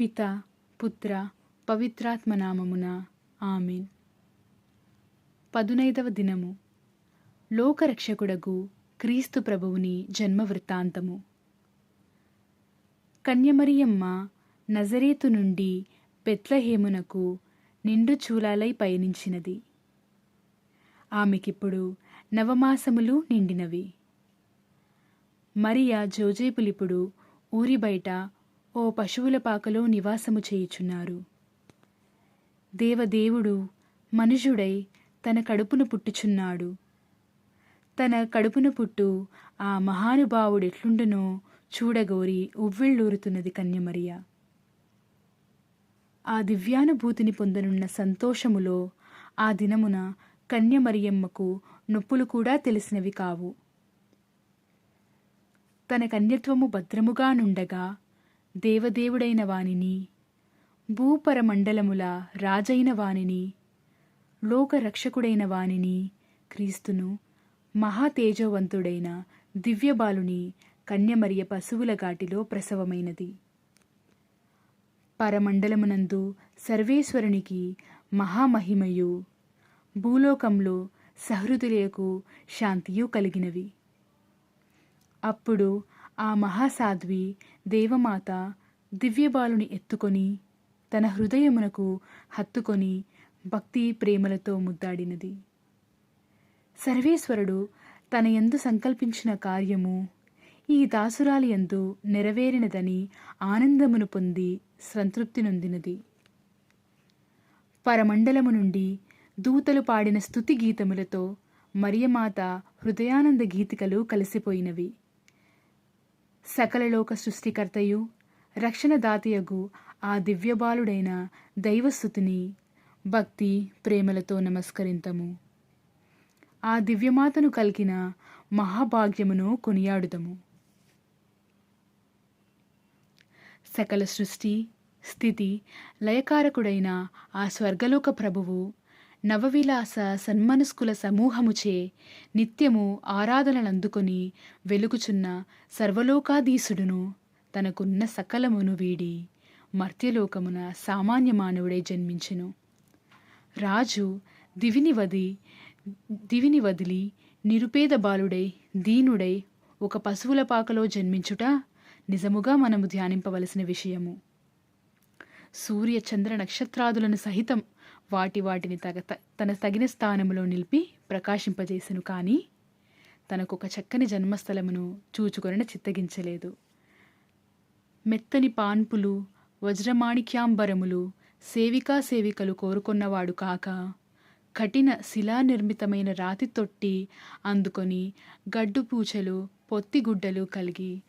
పిత పుత్ర పవిత్రాత్మ నామమున ఆమెన్. పదునైదవ దినము. లోకరక్షకుడగు క్రీస్తు ప్రభువుని జన్మ వృత్తాంతము కన్యమరియమ్మ నజరేతు నుండి పెత్లహేమునకు నిండు చూలాలై పయనించినది. ఆమెకిప్పుడు నవమాసములు నిండినవి. మరియా జోజేపులిప్పుడు ఊరి బయట ఓ పశువుల పాకలో నివాసము చేయుచున్నారు. దేవదేవుడు మనుషుడై తన కడుపును పుట్టుచున్నాడు. తన కడుపున పుట్టు ఆ మహానుభావుడెట్లుండునో చూడగోరి ఉవ్విళ్ళూరుతున్నది కన్యమరియ. ఆ దివ్యానుభూతిని పొందనున్న సంతోషములో ఆ దినమున కన్యమరియమ్మకు నొప్పులు కూడా తెలిసినవి కావు. తన కన్యత్వము భద్రముగా నుండగా దేవదేవుడైన వానిని భూపరమండలముల రాజైన వానిని లోకరక్షకుడైన వానిని క్రీస్తును మహాతేజవంతుడైన దివ్యబాలుని కన్యమరియ పశువుల ఘాటిలో ప్రసవమైనది. పరమండలమునందు సర్వేశ్వరునికి మహామహిమయు భూలోకంలో సహృదులకు శాంతియు కలిగినవి. అప్పుడు ఆ మహాసాధ్వి దేవమాత దివ్యబాలుని ఎత్తుకొని తన హృదయమునకు హత్తుకొని భక్తి ప్రేమలతో ముద్దాడినది. సర్వేశ్వరుడు తన ఎందు సంకల్పించిన కార్యము ఈ దాసురాలి యందు నెరవేరినదని ఆనందమును పొంది సంతృప్తి నొందినది. పరమండలము నుండి దూతలు పాడిన స్థుతి గీతములతో మరియమాత హృదయానంద గీతికలు కలిసిపోయినవి. సకలలోక సృష్టికర్తయు రక్షణదాతయగు ఆ దివ్యబాలుడైన దైవస్థుతిని భక్తి ప్రేమలతో నమస్కరింతము. ఆ దివ్యమాతను కలిగిన మహాభాగ్యమును కొనియాడుదము. సకల సృష్టి స్థితి లయకారకుడైన ఆ స్వర్గలోక ప్రభువు నవవిలాస సన్మనస్కుల సమూహముచే నిత్యము ఆరాధనలందుకొని వెలుగుచున్న సర్వలోకాధీసుడును తనకున్న సకలమును వీడి మర్త్యలోకమున సామాన్య మానవుడే జన్మించెను. రాజు దివిని వది దివిని వదిలి నిరుపేద బాలుడై దీనుడై ఒక పశువుల పాకలో జన్మించుట నిజముగా మనము ధ్యానింపవలసిన విషయము. సూర్య చంద్ర నక్షత్రాదులను సహితం వాటి వాటిని తగ తన తగిన స్థానములో నిలిపి ప్రకాశింపజేసెను కానీ తనకొక చక్కని జన్మస్థలమును చూచుకొనిన చిత్తగించలేదు. మెత్తని పాన్పులు వజ్రమాణిక్యాంబరములు సేవికా సేవికలు కోరుకున్నవాడు కాక కఠిన శిలానిర్మితమైన రాతి తొట్టి అందుకొని గడ్డు పూచలు పొత్తిగుడ్డలు కలిగి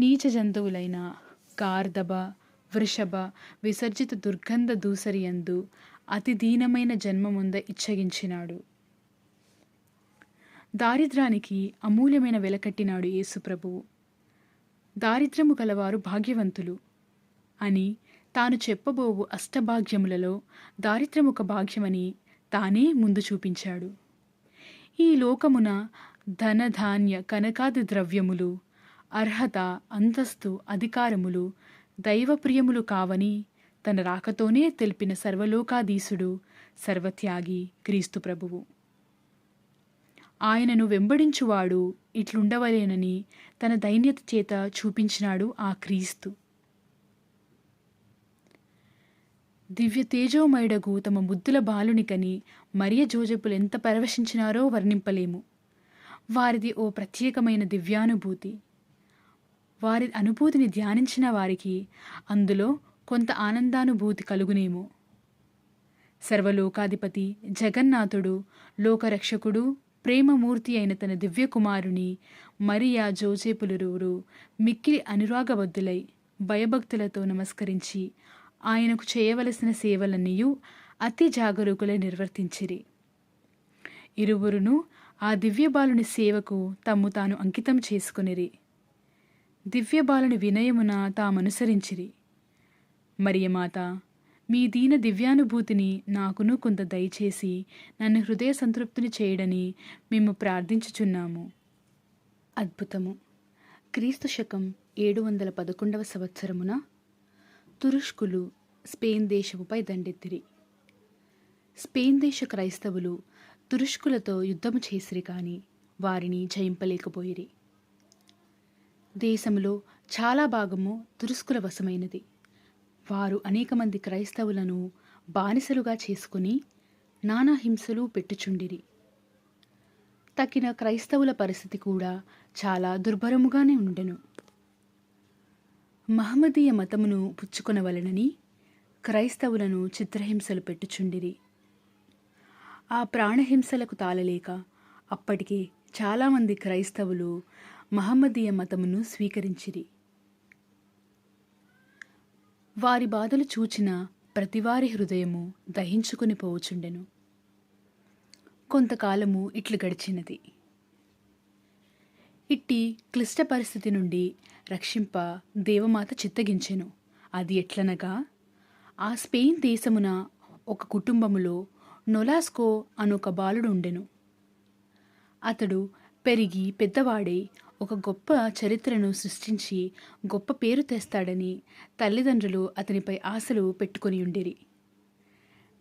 నీచ జంతువులైన గార్దబ వృషభ విసర్జిత దుర్గంధ దూసరియందు అతి దీనమైన జన్మముంద ఇచ్చగించినాడు. దారిద్రానికి అమూల్యమైన వెలకట్టినాడు యేసుప్రభువు దారిద్రము గలవారు భాగ్యవంతులు అని తాను చెప్పబోవు అష్టభాగ్యములలో దారిద్ర్యం ఒక భాగ్యమని తానే ముందు చూపించాడు. ఈ లోకమున ధనధాన్య కనకాది ద్రవ్యములు అర్హత అంతస్తు అధికారములు దైవప్రియములు కావని తన రాకతోనే తెలిపిన సర్వలోకాధీసుడు సర్వత్యాగి క్రీస్తు ప్రభువు. ఆయనను వెంబడించువాడు ఇట్లుండవలేనని తన దైన్యత చేత చూపించినాడు ఆ క్రీస్తు. దివ్య తేజోమయుడగు తమ బుద్ధుల బాలునికని మరియ జోజపులు ఎంత పరవశించినారో వర్ణింపలేము. వారిది ఓ ప్రత్యేకమైన దివ్యానుభూతి. వారి అనుభూతిని ధ్యానించిన వారికి అందులో కొంత ఆనందానుభూతి కలుగునేమో. సర్వలోకాధిపతి జగన్నాథుడు లోకరక్షకుడు ప్రేమమూర్తి అయిన తన దివ్యకుమారుని మరియా జోజేపులరువురు మిక్కిలి అనురాగబద్దులై భయభక్తులతో నమస్కరించి ఆయనకు చేయవలసిన సేవలన్నీయూ అతి జాగరూకులై నిర్వర్తించిరి. ఇరువురును ఆ దివ్యబాలుని సేవకు తమ్ము తాను అంకితం చేసుకునిరి. దివ్యబాలుని వినయమున తామనుసరించిరి. మరియమాత మీ దీన దివ్యానుభూతిని నాకును కొంత దయచేసి నన్ను హృదయ సంతృప్తిని చేయడని మేము ప్రార్థించుచున్నాము. అద్భుతము. క్రీస్తు శకం ఏడు వందల పదకొండవ సంవత్సరమున తురుష్కులు స్పెయిన్ దేశముపై దండెత్తిరి. స్పెయిన్ దేశ క్రైస్తవులు తురుష్కులతో యుద్ధము చేసిరి కానీ వారిని జయింపలేకపోయిరి. దేశంలో చాలా భాగము తురుస్కుల వశమైనది వారు అనేక మంది క్రైస్తవులను బానిసలుగా చేసుకుని నానా హింసలు పెట్టుచుండిరి. తక్కిన క్రైస్తవుల పరిస్థితి కూడా చాలా దుర్భరముగానే ఉండెను. మహమ్మదీయ మతమును పుచ్చుకొనవలనని క్రైస్తవులను చిత్రహింసలు పెట్టుచుండిరి. ఆ ప్రాణహింసలకు తాళలేక అప్పటికే చాలామంది క్రైస్తవులు మహమ్మదీయ మతమును స్వీకరించిరి. వారి బాధలు చూచిన ప్రతివారి హృదయము దహించుకుని పోవుచుండెను. కొంతకాలము ఇట్లు గడిచినది. ఇట్టి క్లిష్ట పరిస్థితి నుండి రక్షింప దేవమాత చిత్తగించెను. అది ఎట్లనగా ఆ స్పెయిన్ దేశమున ఒక కుటుంబములో నొలాస్కో అనొక బాలుడు ఉండెను. అతడు పెరిగి పెద్దవాడై ఒక గొప్ప చరిత్రను సృష్టించి గొప్ప పేరు తెస్తాడని తల్లిదండ్రులు అతనిపై ఆశలు పెట్టుకొని ఉండిరి.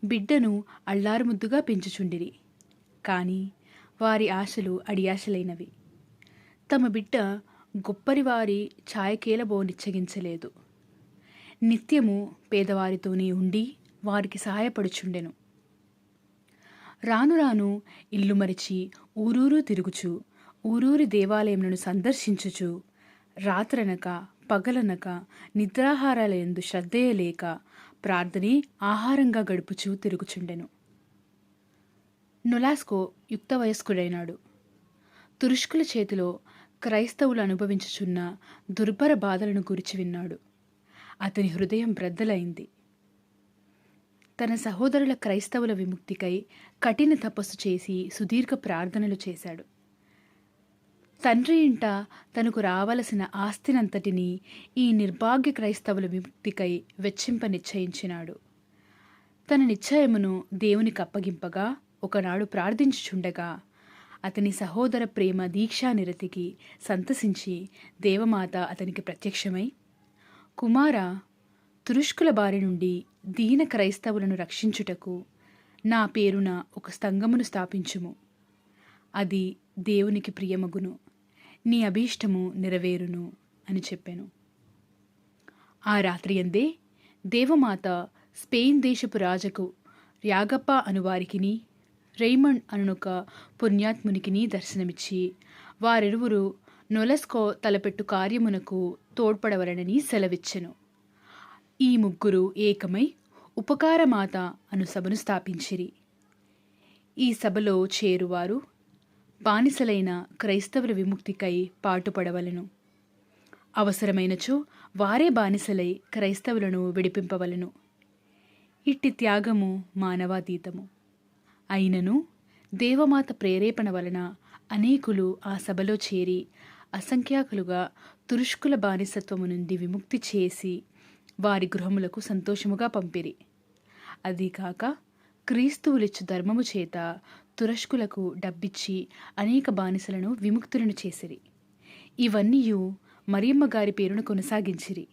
బిడ్డను అల్లారుముద్దుగా పెంచుచుండిరి. కానీ వారి ఆశలు అడియాశలైనవి. తమ బిడ్డ గొప్పరివారి ఛాయకేలబోనిచ్చగించలేదు నిత్యము పేదవారితోనే ఉండి వారికి సహాయపడుచుండెను. రాను రాను ఇల్లు మరిచి ఊరూరు తిరుగుచు ఊరూరి దేవాలయములను సందర్శించుచు రాత్రనక పగలనక నిద్రాహారాలయందు శ్రద్ధయ లేక ప్రార్థనే ఆహారంగా గడుపుచూ తిరుగుచుండెను. నొలాస్కో యుక్త వయస్కుడైనాడు తురుష్కుల చేతిలో క్రైస్తవులు అనుభవించుచున్న దుర్భర బాధలను గురించి విన్నాడు. అతని హృదయం బ్రద్దలైంది. తన సహోదరుల క్రైస్తవుల విముక్తికై కఠిన తపస్సు చేసి సుదీర్ఘ ప్రార్థనలు చేశాడు. తండ్రి ఇంట తనకు రావలసిన ఆస్తినంతటినీ ఈ నిర్భాగ్య క్రైస్తవుల విముక్తికై వెచ్చింప నిశ్చయించినాడు. తన నిశ్చయమును దేవునికి అప్పగింపగా ఒకనాడు ప్రార్థించుచుండగా అతని సహోదర ప్రేమ దీక్షా నిరతికి సంతసించి దేవమాత అతనికి ప్రత్యక్షమై కుమార తురుష్కుల బారి నుండి దీన క్రైస్తవులను రక్షించుటకు నా పేరున ఒక స్తంగమును స్థాపించుము. అది దేవునికి ప్రియమగును. నీ అభీష్టము నెరవేరును అని చెప్పాను. ఆ రాత్రి అందే దేవమాత స్పెయిన్ దేశపు రాజకు యాగప్ప అనువారికిని రేమండ్ అనునొక పుణ్యాత్మునికిని దర్శనమిచ్చి వారిరువురు నొలస్కో తలపెట్టు కార్యమునకు తోడ్పడవలనని సెలవిచ్చెను. ఈ ముగ్గురు ఏకమై ఉపకారమాత అను సభను స్థాపించిరి. ఈ సభలో చేరువారు బానిసలైన క్రైస్తవుల విముక్తికై పాటుపడవలను. అవసరమైనచో వారే బానిసలై క్రైస్తవులను విడిపింపవలను. ఇట్టి త్యాగము మానవాతీతము. అయినను దేవమాత ప్రేరేపణ వలన అనేకులు ఆ సభలో చేరి అసంఖ్యాకులుగా తురుష్కుల బానిసత్వము నుండి విముక్తి చేసి వారి గృహములకు సంతోషముగా పంపిరి. అదీకాక క్రీస్తువులిచ్చు ధర్మము చేత తురష్కులకు డబ్బిచ్చి అనేక బానిసలను విముక్తులను చేసిరి. ఇవన్నీయు మరియమ్మ గారి పేరును కొనసాగించిరి.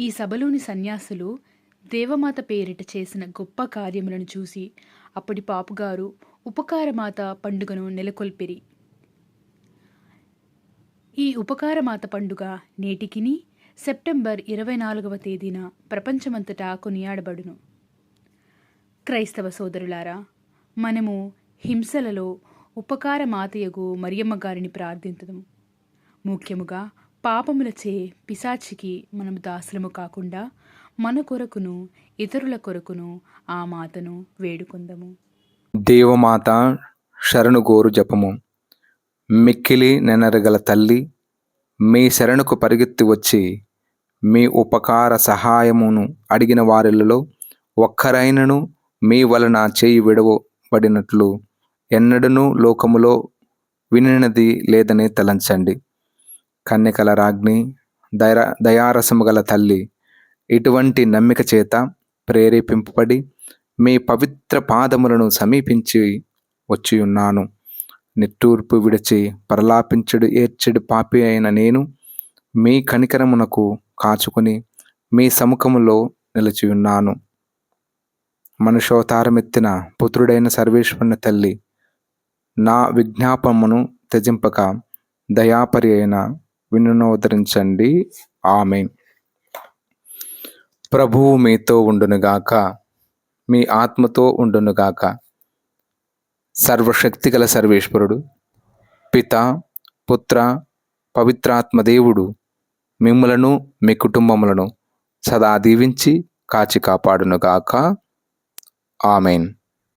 ఈ సభలోని సన్యాసులు దేవమాత పేరిట చేసిన గొప్ప కార్యములను చూసి అప్పటి పాపుగారు ఉపకారమాత పండుగను నెలకొల్పిరి. ఈ ఉపకారమాత పండుగ నేటికిని సెప్టెంబర్ ఇరవై నాలుగవ తేదీన ప్రపంచమంతటా కొనియాడబడును. క్రైస్తవ సోదరులారా మనము హింసలలో ఉపకారమాతయగు మరియమ్మ గారిని ప్రార్థించదము ముఖ్యముగా పాపములచే పిశాచికి మనము దాసులము కాకుండా మన కొరకును ఇతరుల కొరకును ఆ మాతను వేడుకుందము. దేవమాత శరణు గోరు జపము. మిక్కిలి నెనరగల తల్లి మీ శరణుకు పరిగెత్తి వచ్చి మీ ఉపకార సహాయమును అడిగిన వారిలో ఒక్కరైనను మీ వలన చేయి పడినట్లు ఎన్నడనూ లోకములో వినినది లేదని తలంచండి. కన్యకల రాజ్ఞి దయ దయారసము గల తల్లి ఇటువంటి నమ్మిక చేత ప్రేరేపింపబడి మీ పవిత్ర పాదములను సమీపించి వచ్చి ఉన్నాను నిట్టూర్పు విడిచి పరలాపించుడు ఏర్చెడు పాపి అయిన నేను మీ కనికరమునకు కాచుకొని మీ సముఖములో నిలిచి ఉన్నాను మనుషోతారమెత్తిన పుత్రుడైన సర్వేశ్వరుని తల్లి నా విజ్ఞాపమును త్యజింపక దయాపరి అయిన వినునోదరించండి ఆమె ప్రభువు మీతో ఉండునుగాక మీ ఆత్మతో ఉండునుగాక సర్వశక్తిగల సర్వేశ్వరుడు పిత పుత్ర పవిత్రాత్మ దేవుడు మిమ్ములను మీ కుటుంబములను సదా దీవించి కాచి కాపాడునుగాక ఆమెన్